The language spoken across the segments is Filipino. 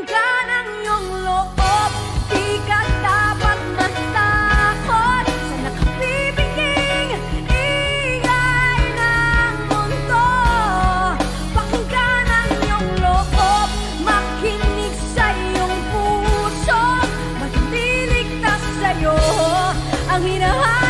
pakinggan ang iyong loob. Di ka dapat matakot. Sa nakapibiging ingay ng mundo Pakinggan ang loob. Makinig sa iyong puso. Maging ligtas sa'yo Ang hinahanap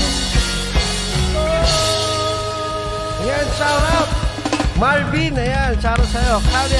Ayan, shout out. Marvin, ayan, shout out sa'yo. Kaya